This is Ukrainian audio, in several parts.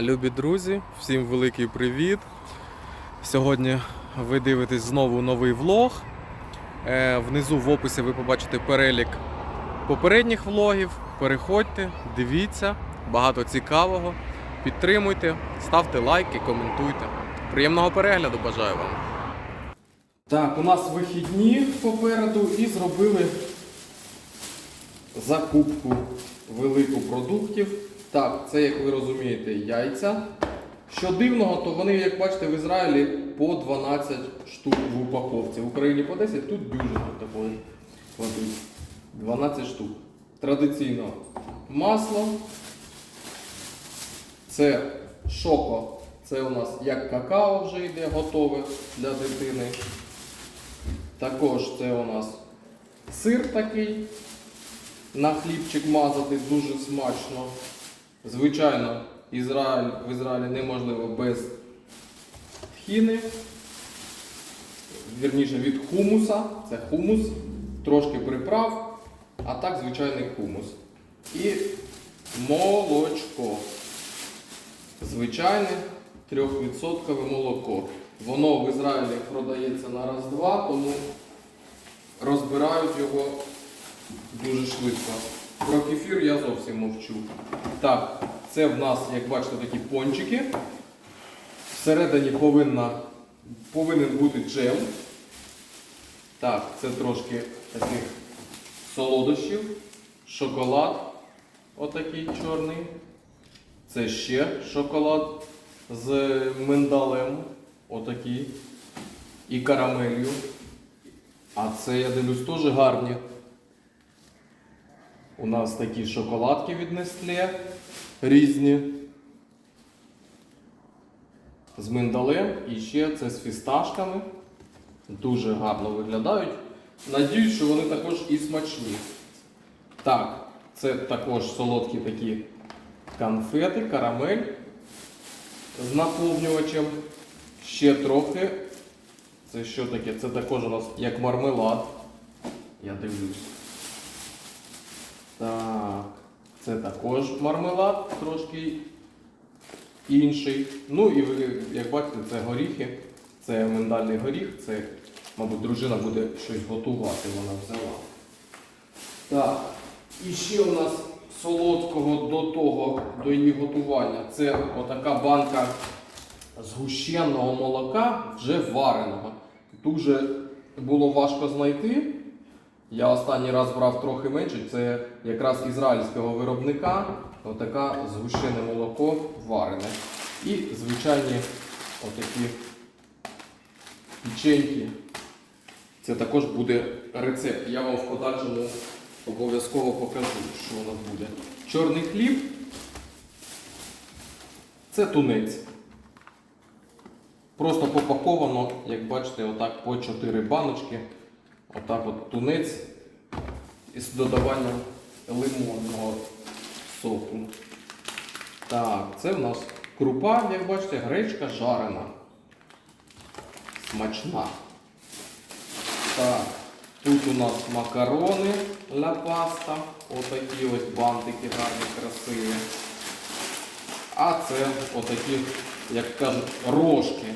Любі друзі, всім великий привіт. Сьогодні ви дивитесь знову новий влог. Е, Внизу в описі ви побачите перелік попередніх влогів. Переходьте, дивіться, багато цікавого. Підтримуйте, ставте лайки, коментуйте. Приємного перегляду бажаю вам. Так, у нас вихідні попереду і зробили закупку велику продуктів. Так, це, як ви розумієте, яйця. Що дивного, то вони, як бачите, в Ізраїлі по 12 штук в упаковці. В Україні по 10, тут бюджет такої. кладуть. 12 штук. Традиційно масло. Це шоко. Це у нас як какао вже йде готове для дитини. Також це у нас сир такий. На хлібчик мазати дуже смачно. Звичайно, Ізраїль, в Ізраїлі неможливо без тхіни. Вірніше від хумуса. Це хумус, трошки приправ, а так звичайний хумус. І молочко. Звичайне 3% молоко. Воно в Ізраїлі продається на раз-два, тому розбирають його дуже швидко. Про кефір я зовсім мовчу. Так, це в нас, як бачите, такі пончики. Всередині повинна, повинен бути джем. Так, це трошки таких солодощів, шоколад отакий чорний. Це ще шоколад з миндалем, отакий. І карамелью. А це, я дивлюсь, теж гарні. У нас такі шоколадки від Nestlé різні. З миндалем і ще це з фісташками. Дуже гарно виглядають. Надіюсь, що вони також і смачні. Так, це також солодкі такі конфети, карамель з наповнювачем. Ще трохи. Це що таке? Це також у нас як мармелад. Я дивлюсь. Так, це також мармелад, трошки інший. Ну і ви, як бачите, це горіхи, це миндальний горіх, це, мабуть, дружина буде щось готувати, вона взяла. Так, і ще у нас солодкого до того, до її готування. Це отака банка згущеного молока, вже вареного. Дуже було важко знайти. Я останній раз брав трохи менше, це якраз ізраїльського виробника, отака згущене молоко варене. І звичайні отакі печеньки. Це також буде рецепт. Я вам в подальшому обов'язково покажу, що у нас буде. Чорний хліб. Це тунець. Просто попаковано, як бачите, отак по 4 баночки. Отак от тунець із додаванням лимонного соку. Так, це в нас крупа, як бачите, гречка жарена. Смачна. Так, тут у нас макарони ля паста. Отакі ось бантики гарні, красиві. А це отакі, як кажуть, рожки.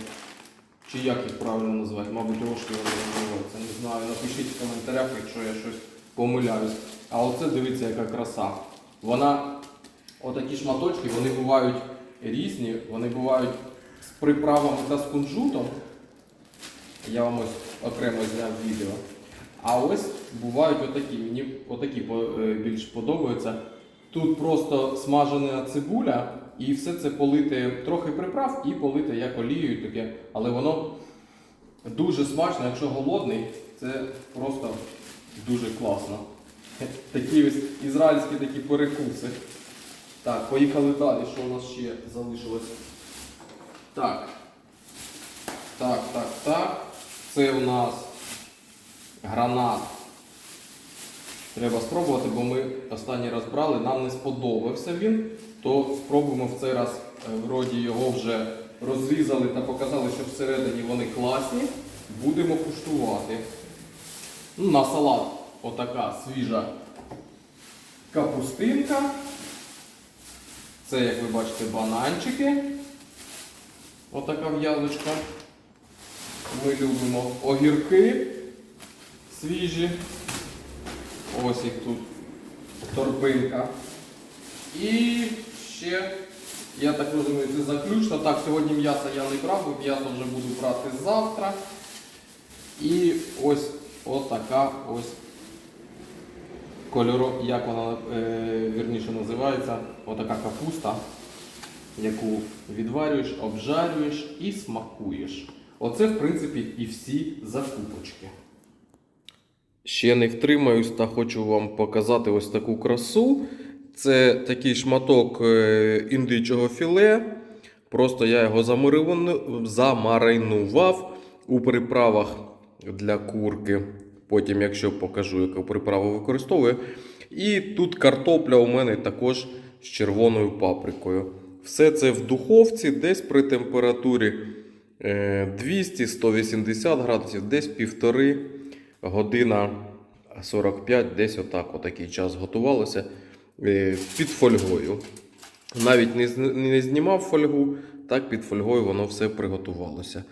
Чи як їх правильно називати? Мабуть, рожки вони називаються. Не знаю. Напишіть в коментарях, якщо я щось помиляюсь. А оце дивіться, яка краса. Вона, отакі шматочки, вони бувають різні, вони бувають з приправами та з кунжутом. Я вам ось окремо зняв відео. А ось бувають отакі. Мені отакі е, більш подобаються. Тут просто смажена цибуля і все це полити трохи приправ і полити як олією таке. Але воно дуже смачно, якщо голодний, це просто дуже класно. Такі ось ізраїльські такі перекуси. Так, поїхали далі, що у нас ще залишилось. Так. Так, так, так. Це у нас гранат. Треба спробувати, бо ми останній раз брали, нам не сподобався він, то спробуємо в цей раз, е, вроді його вже розрізали та показали, що всередині вони класні. Будемо куштувати. Ну, на салат отака свіжа капустинка. Це, як ви бачите, бананчики. Отака в'язочка. Ми любимо огірки свіжі. Ось їх тут торбинка. І ще, я так розумію, це заключно. Так, сьогодні м'ясо я не брав, м'ясо вже буду брати завтра. І ось отака ось кольоро, як вона е, вірніше називається, отака капуста, яку відварюєш, обжарюєш і смакуєш. Оце, в принципі, і всі закупочки. Ще не втримаюсь та хочу вам показати ось таку красу. Це такий шматок е, індичого філе. Просто я його замаринував у приправах для курки. Потім, якщо покажу, яку приправу використовую. І тут картопля у мене також з червоною паприкою. Все це в духовці, десь при температурі е, 200-180 градусів, десь півтори година 45, десь отак, отакий час готувалося е, під фольгою. Навіть не знімав фольгу, так під фольгою воно все приготувалося.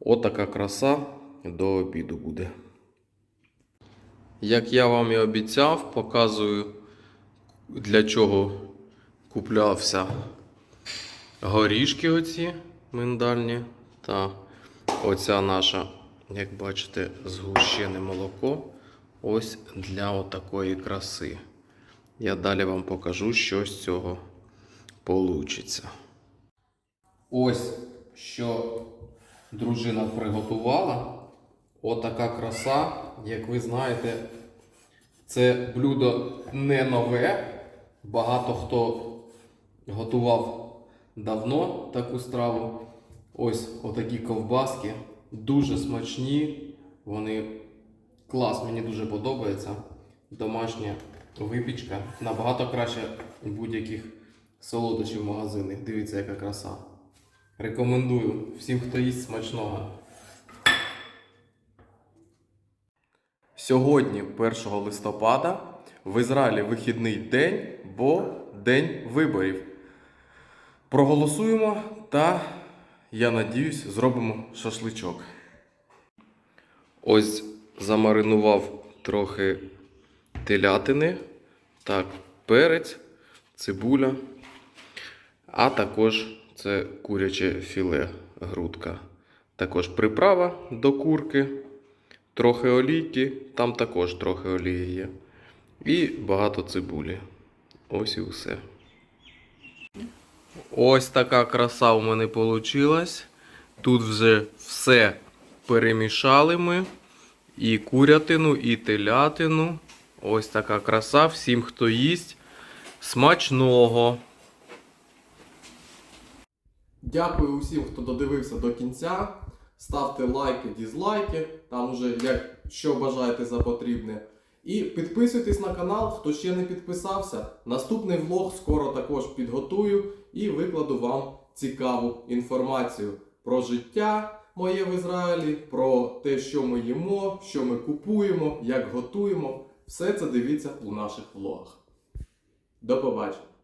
Отака краса до обіду буде. Як я вам і обіцяв, показую, для чого куплявся горішки оці миндальні та оця наша, як бачите, згущене молоко. Ось для отакої краси. Я далі вам покажу, що з цього получиться. Ось що дружина приготувала. Отака краса, як ви знаєте, це блюдо не нове. Багато хто готував давно таку страву. Ось отакі ковбаски. Дуже смачні. Вони клас, мені дуже подобається. Домашня випічка. Набагато краще будь-яких солодощів магазинних. Дивіться, яка краса. Рекомендую всім, хто їсть смачного. Сьогодні, 1 листопада, в Ізраїлі вихідний день, бо день виборів. Проголосуємо та, я надіюсь, зробимо шашличок. Ось замаринував трохи телятини. Так, перець, цибуля. А також це куряче філе, грудка. Також приправа до курки, трохи олійки, там також трохи олії є. І багато цибулі. Ось і все. Ось така краса у мене вийшла. Тут вже все перемішали ми. І курятину, і телятину. Ось така краса. Всім, хто їсть. Смачного! Дякую усім, хто додивився до кінця. Ставте лайки, дізлайки, там уже як що бажаєте за потрібне. І підписуйтесь на канал, хто ще не підписався. Наступний влог скоро також підготую і викладу вам цікаву інформацію про життя моє в Ізраїлі, про те, що ми їмо, що ми купуємо, як готуємо. Все це дивіться у наших влогах. До побачення!